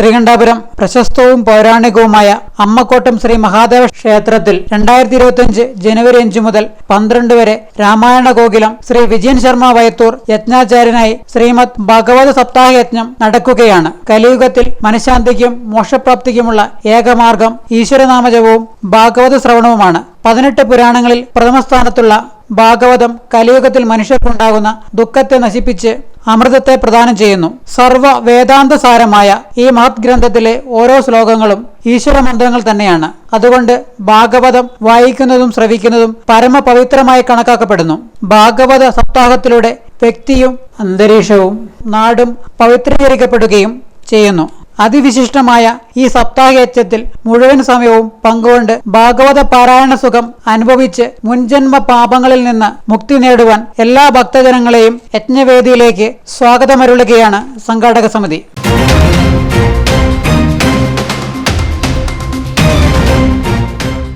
ശ്രീകണ്ഠാപുരം പ്രശസ്തവും പൗരാണികവുമായ അമ്മക്കോട്ടം ശ്രീ മഹാദേവ ക്ഷേത്രത്തിൽ രണ്ടായിരത്തി ഇരുപത്തിയഞ്ച് ജനുവരി അഞ്ച് മുതൽ പന്ത്രണ്ട് വരെ രാമായണ ഗോകുലം ശ്രീ വിജയൻ ശർമ്മ വയത്തൂർ യജ്ഞാചാര്യനായി ശ്രീമദ് ഭഗവത് സപ്താഹ യജ്ഞം നടക്കുകയാണ്. കലിയുഗത്തിൽ മനഃശാന്തിക്കും മോക്ഷപ്രാപ്തിക്കുമുള്ള ഏകമാർഗം ഈശ്വരനാമജപവും ഭാഗവത ശ്രവണവുമാണ്. പതിനെട്ട് പുരാണങ്ങളിൽ പ്രഥമസ്ഥാനത്തുള്ള ഭാഗവതം കലിയുഗത്തിൽ മനുഷ്യർക്കുണ്ടാകുന്ന ദുഃഖത്തെ നശിപ്പിച്ച് അമൃതത്തെ പ്രദാനം ചെയ്യുന്നു. സർവ വേദാന്ത സാരമായ ഈ മഹത് ഗ്രന്ഥത്തിലെ ഓരോ ശ്ലോകങ്ങളും ഈശ്വര മന്ത്രങ്ങൾ തന്നെയാണ്. അതുകൊണ്ട് ഭാഗവതം വായിക്കുന്നതും ശ്രവിക്കുന്നതും പരമപവിത്രമായി കണക്കാക്കപ്പെടുന്നു. ഭാഗവത സപ്താഹത്തിലൂടെ വ്യക്തിയും അന്തരീക്ഷവും നാടും പവിത്രീകരിക്കപ്പെടുകയും ചെയ്യുന്നു. അതിവിശിഷ്ടമായ ഈ സപ്താഹയജ്ഞത്തിൽ മുഴുവൻ സമയവും പങ്കുകൊണ്ട് ഭാഗവത പാരായണ സുഖം അനുഭവിച്ച് മുൻജന്മ പാപങ്ങളിൽ നിന്ന് മുക്തി നേടുവാൻ എല്ലാ ഭക്തജനങ്ങളെയും യജ്ഞവേദിയിലേക്ക് സ്വാഗതമരുളുകയാണ് സംഘാടക സമിതി.